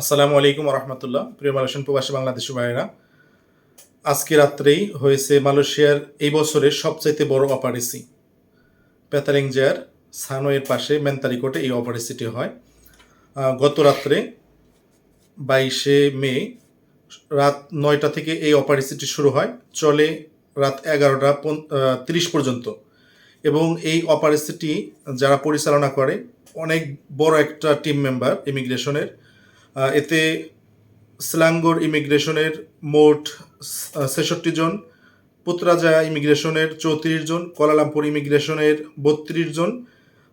আসসালামু আলাইকুম রহমতুল্লাহ প্রিয় মালয়েশিয়ান প্রবাসী বাংলাদেশি ভাইয়েরা, আজকে রাত্রেই হয়েছে মালয়েশিয়ার এই বছরের সবচাইতে বড় অপারেসি। প্যাতারিংজার সানোয়ের পাশে মেন্তারিকোটে এই অপারেসিটি হয়। গত রাত্রে বাইশে মে রাত নয়টা থেকে এই অপারেসিটি শুরু হয়, চলে রাত এগারোটা তিরিশ পর্যন্ত। এবং এই অপারেসিটি যারা পরিচালনা করে, অনেক বড় একটা টিম মেম্বার ইমিগ্রেশনের এতে স্লাঙ্গোর ইমিগ্রেশনের মোট ছেষট্টি জন পুত্রাজা ইমিগ্রেশনের চৌত্রিশ জন কোয়ালালামপুর ইমিগ্রেশনের বত্রিশ জন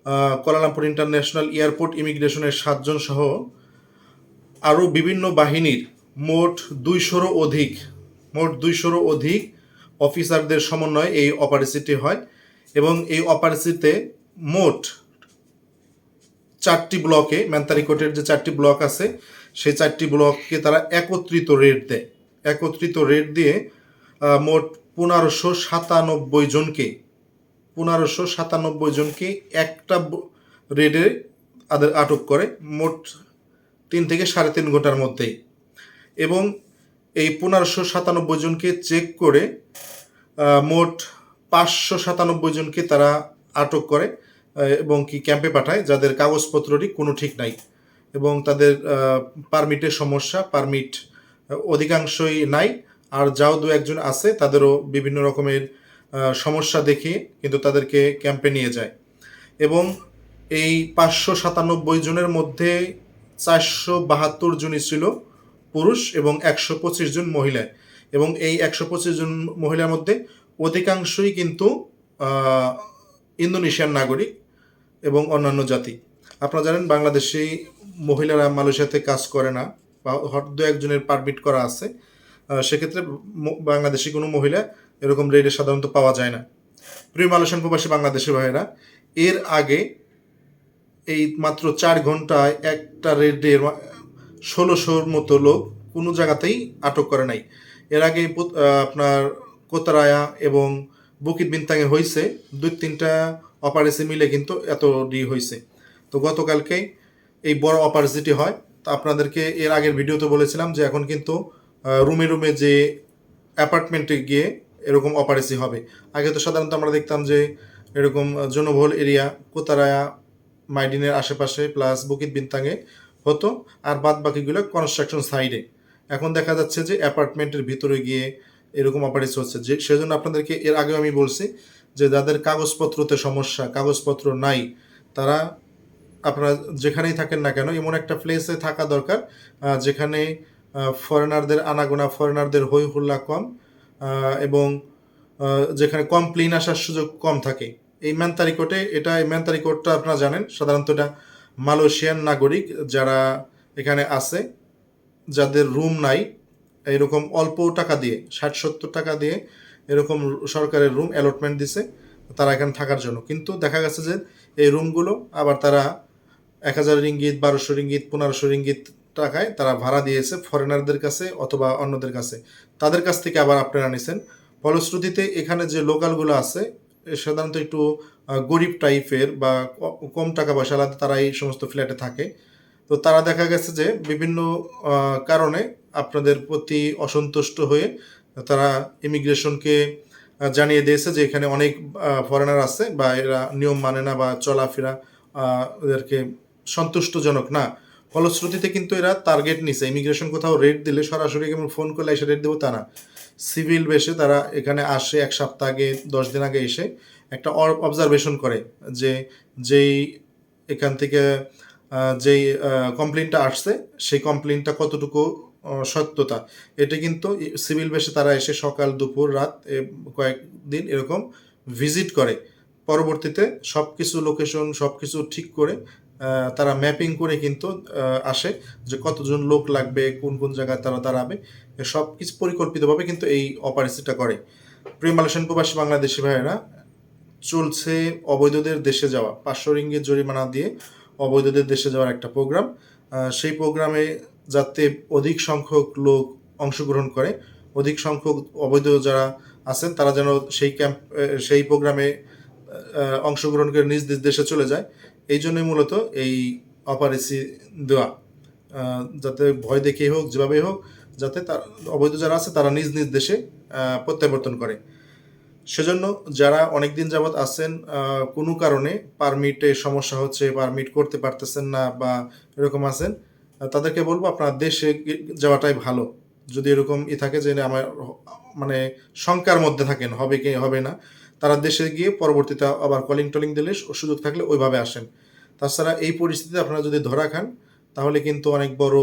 আহ, কোয়ালালামপুর ইন্টারন্যাশনাল এয়ারপোর্ট ইমিগ্রেশনের সাতজন সহ আরও বিভিন্ন বাহিনীর মোট দুইশোরও অধিক মোট দুইশোরও অধিক অফিসারদের সমন্বয়ে এই অপারেসিটি হয় এবং এই অপারেসিতে মোট চারটি ব্লকে মেন্তারিকোটের যে চারটি ব্লক আছে, সেই চারটি ব্লককে তারা একত্রিত রেট দেয়। একত্রিত রেট দিয়ে মোট পনেরোশো সাতানব্বই জনকে, পনেরোশো সাতানব্বই জনকে একটা রেডে তাদের আটক করে মোট তিন থেকে সাড়ে তিন ঘণ্টার মধ্যেই। এবং এই পনেরোশো সাতানব্বই জনকে চেক করে মোট পাঁচশো সাতানব্বই জনকে তারা আটক করে। এবং কি ক্যাম্পে পাঠায় যাদের কাগজপত্রটি কোনো ঠিক নাই এবং তাদের পারমিটের সমস্যা পারমিট অধিকাংশই নাই। আর যাও দু একজন আছে তাদেরও বিভিন্ন রকমের সমস্যা দেখে কিন্তু তাদেরকে ক্যাম্পে নিয়ে যায়। এবং এই পাঁচশো সাতানব্বই জনের মধ্যে চারশো বাহাত্তর জনই ছিল পুরুষ এবং একশো পঁচিশ জন মহিলা। এবং এই একশো পঁচিশ জন মহিলার মধ্যে অধিকাংশই কিন্তু আহ, ইন্দোনেশিয়ান নাগরিক। এবং অন্যান্য জাতি। আপনারা জানেন বাংলাদেশি মহিলারা মালয়েশিয়াতে কাজ করে না বা দু একজনের পারমিট করা আছে। সেক্ষেত্রে বাংলাদেশি কোনো মহিলা এরকম রেডে সাধারণত পাওয়া যায় না। প্রিয় মালয়েশিয়ান প্রবাসী বাংলাদেশি ভাইয়েরা, এর আগে এই মাত্র চার ঘন্টায় একটা রেডের ষোলোশোর মতো লোক কোনো জায়গাতেই আটক করে নাই। এর আগে আপনার কোতারায়া এবং বুকিত বিনতাঙে হয়েছে দুই তিনটা অপারেসি মিলে কিন্তু এত ডি হয়েছে তো গতকালকে এই বড় অপারেসিটি হয়। তো আপনাদেরকে এর আগের ভিডিওতে বলেছিলাম যে এখন কিন্তু রুমে রুমে যে অ্যাপার্টমেন্টে গিয়ে এরকম অপারেসি হবে। আগে তো সাধারণত আমরা দেখতাম যে এরকম জনবহুল এরিয়া, কোতারায়া, মাইডিনের আশেপাশে প্লাস বুকিত বিনতাঙে হতো, আর বাদ বাকিগুলো কনস্ট্রাকশন সাইডে এখন দেখা যাচ্ছে যে অ্যাপার্টমেন্টের ভিতরে গিয়ে এরকম অপারেশন হচ্ছে। যে, সেজন্য আপনাদেরকে এর আগেও আমি বলছি যে যাদের কাগজপত্রতে সমস্যা, কাগজপত্র নাই, তারা আপনারা যেখানেই থাকেন না কেন, এমন একটা প্লেসে থাকা দরকার যেখানে ফরেনারদের আনাগোনা ফরেনারদের হই হুল্লা কম এবং যেখানে কমপ্লেন আসার সুযোগ কম থাকে। এই ম্যানতারিকোটে এটা, এই ম্যানতারিকোটটা আপনারা জানেন, সাধারণত এটা মালয়েশিয়ান নাগরিক যারা এখানে আছে, যাদের রুম নাই এরকম অল্প টাকা দিয়ে, ষাট সত্তর টাকা দিয়ে এরকম সরকারের রুম অ্যালটমেন্ট দিছে, তারা এখানে থাকার জন্য। কিন্তু দেখা গেছে যে এই রুমগুলো আবার তারা এক হাজার রিঙ্গিত, বারোশো রিঙ্গিত, পনেরোশো রিঙ্গিত টাকায় তারা ভাড়া দিয়েছে ফরেনারদের কাছে অথবা অন্যদের কাছে। তাদের কাছ থেকে আবার আপনারা নিছেন। ফলশ্রুতিতে এখানে যে লোকালগুলো আছে সাধারণত একটু গরিব টাইপের বা কম টাকা পয়সা আলাদা তারা এই সমস্ত ফ্ল্যাটে থাকে। তো তারা দেখা গেছে যে বিভিন্ন কারণে আপনাদের প্রতি অসন্তুষ্ট হয়ে তারা ইমিগ্রেশনকে জানিয়ে দিয়েছে যে এখানে অনেক ফরেনার আছে বা এরা নিয়ম মানে না বা চলাফেরা এদেরকে সন্তুষ্টজনক না। ফলশ্রুতিতে কিন্তু এরা টার্গেট নিছে। ইমিগ্রেশন কোথাও রেট দিলে সরাসরি কেমন ফোন করলে এসে রেট দেবো তা না। সিভিল বেসে তারা এখানে আসে এক সপ্তাহ আগে, দশ দিন আগে এসে একটা অবজারভেশন করে যে যেই এখান থেকে যেই কমপ্লেনটা আসছে, সেই কমপ্লেনটা কতটুকু সত্যতা এটা কিন্তু সিভিল বেসে তারা এসে সকাল, দুপুর, রাত কয়েকদিন এরকম ভিজিট করে। পরবর্তীতে সব কিছু লোকেশন সব কিছু ঠিক করে তারা ম্যাপিং করে কিন্তু আসে যে কতজন লোক লাগবে, কোন কোন জায়গায় তারা দাঁড়াবে সব কিছু পরিকল্পিতভাবে কিন্তু এই অপারেশনটা করে। প্রিয় মালয়েশিয়ান প্রবাসী বাংলাদেশি ভাইয়েরা, চলছে অবৈধদের দেশে যাওয়া। পাঁচশো রিঙ্গিত জরিমানা দিয়ে অবৈধদের দেশে যাওয়ার একটা প্রোগ্রাম সেই প্রোগ্রামে যাতে অধিক সংখ্যক লোক অংশগ্রহণ করে, অধিক সংখ্যক অবৈধ যারা আছেন, তারা যেন সেই ক্যাম্প সেই প্রোগ্রামে অংশগ্রহণ করে নিজ নিজ দেশে চলে যায়। এই জন্যই মূলত এই অপারেসি দেওয়া। যাতে ভয় দেখিয়ে হোক, যেভাবেই হোক, যাতে তার, অবৈধ যারা আছে, তারা নিজ নিজ দেশে প্রত্যাবর্তন করে। সেজন্য যারা অনেক দিন যাবৎ আছেন কোনো কারণে পারমিটে সমস্যা হচ্ছে পারমিট করতে পারতেছেন না বা এরকম আছেন তাদেরকে বলব আপনার দেশে যাওয়াটাই ভালো। যদি এরকম ই থাকে যে আমার মানে শঙ্কার মধ্যে থাকেন, হবে কি, হবে না, তারা দেশে গিয়ে পরবর্তীতে আবার কলিং টলিং দিলে সুযোগ থাকলে ওইভাবে আসেন। তাছাড়া এই পরিস্থিতিতে আপনারা যদি ধরা খান, তাহলে কিন্তু অনেক বড়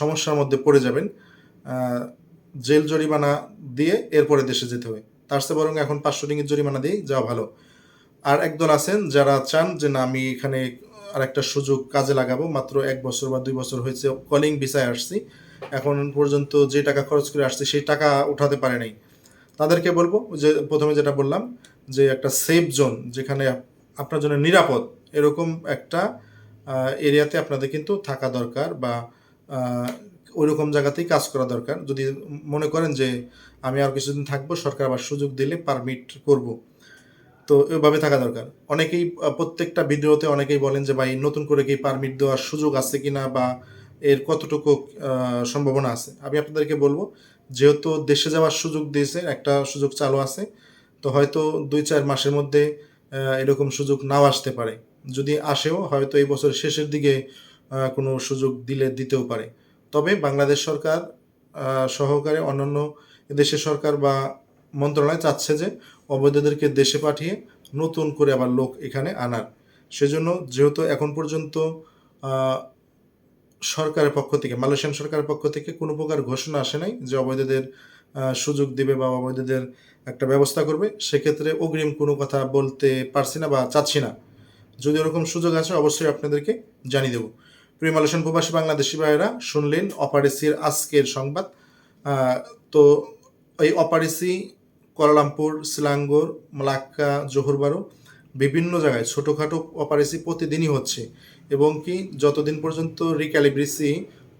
সমস্যার মধ্যে পড়ে যাবেন। জেল জরিমানা দিয়ে এরপরে দেশে যেতে হবে তার চেয়ে বরং এখন পাঁচশো টিঙ্গির জরিমানা দিয়েই যাওয়া ভালো। আর একদল আছেন যারা চান যে না, আমি এখানে আর একটা সুযোগ কাজে লাগাবো। মাত্র এক বছর বা দুই বছর হয়েছে কলিং ভিসায় আসছি। এখন পর্যন্ত যে টাকা খরচ করে আসছি সেই টাকা উঠাতে পারে নাই। তাদেরকে বলব যে প্রথমে যেটা বললাম, যে একটা সেফ জোন যেখানে আপ- আপনার জন্য নিরাপদ এরকম একটা এরিয়াতে আপনাদের কিন্তু থাকা দরকার বা ওইরকম জায়গাতেই কাজ করা দরকার। যদি মনে করেন যে আমি আর কিছুদিন থাকব, সরকার আবার সুযোগ দিলে পারমিট করব। তো এভাবে থাকা দরকার। অনেকেই প্রত্যেকটা ভিডিওতে অনেকেই বলেন যে, ভাই, নতুন করে কি পারমিট দেওয়ার সুযোগ আছে কিনা বা এর কতটুকু সম্ভাবনা আছে? আমি আপনাদেরকে বলব, যেহেতু দেশে যাওয়ার সুযোগ দিয়েছে, একটা সুযোগ চালু আছে, তো হয়তো দুই চার মাসের মধ্যে এরকম সুযোগ নাও আসতে পারে। যদি আসেও, হয়তো এই বছর শেষের দিকে কোনো সুযোগ দিলে দিতেও পারে। তবে বাংলাদেশ সরকার সহকারে অন্যান্য দেশের সরকার বা মন্ত্রণালয় চাচ্ছে যে অবৈধদেরকে দেশে পাঠিয়ে নতুন করে আবার লোক এখানে আনার। সেজন্য যেহেতু এখন পর্যন্ত সরকারের পক্ষ থেকে, মালয়েশিয়ান সরকারের পক্ষ থেকে কোনো প্রকার ঘোষণা আসে নাই যে অবৈধদের সুযোগ দিবে বা অবৈধদের একটা ব্যবস্থা করবে, সেক্ষেত্রে অগ্রিম কোনো কথা বলতে পারছি না বা চাচ্ছি না। যদি ওরকম সুযোগ আসে, অবশ্যই আপনাদেরকে জানিয়ে দেবো। প্রিয় মালয়েশিয়ান প্রবাসী বাংলাদেশি ভাইয়েরা, শুনলেন অপারেসির আজকের সংবাদ। তো এই অপারেসি কোয়ালালামপুর সিলাঙ্গোর মালাক্কা, জোহরবারো বিভিন্ন জায়গায় ছোটোখাটো অপারেসি প্রতিদিনই হচ্ছে এবং কি যতদিন পর্যন্ত রিক্যালিব্রেসি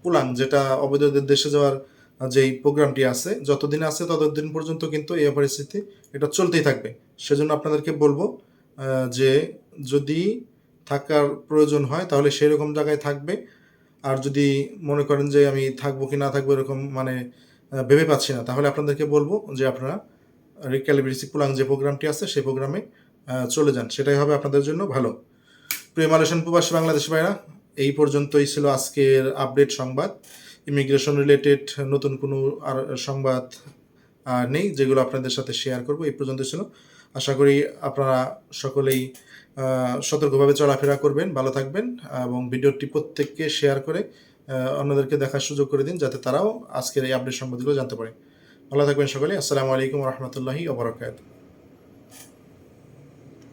পুলাং যেটা অবৈধদের দেশে যাওয়ার যেই প্রোগ্রামটি আছে, যতদিন আছে ততদিন পর্যন্ত কিন্তু এই অপারেসিতে এটা চলতেই থাকবে। সেজন্য আপনাদেরকে বলব যে যদি থাকার প্রয়োজন হয় তাহলে সেরকম জায়গায় থাকবে। আর যদি মনে করেন যে আমি থাকব কি না থাকব এরকম মানে ভেবে পাচ্ছি না, তাহলে আপনাদেরকে বলব যে আপনারা রিক্যালিব্রেসি পুলাং যে প্রোগ্রামটি আছে, সেই প্রোগ্রামে চলে যান। সেটাই হবে আপনাদের জন্য ভালো। প্রিয় মালয়েশিয়ান প্রবাসী বাংলাদেশি ভাইরা, এই পর্যন্তই ছিল আজকের আপডেট সংবাদ। ইমিগ্রেশন রিলেটেড নতুন কোনো আর সংবাদ নেই, যেগুলো আপনাদের সাথে শেয়ার করব, এই পর্যন্ত ছিল। আশা করি আপনারা সকলেই সতর্কভাবে চলাফেরা করবেন, ভালো থাকবেন, এবং ভিডিওটি প্রত্যেককে শেয়ার করে অন্যদেরকে দেখার সুযোগ করে দিন, যাতে তারাও আজকের এই আপডেট সংবাদগুলো জানতে পারে। ভালো থাকবেন সকলে আসসালামু আলাইকুম রহমতুল্লাহি ওবরাকাত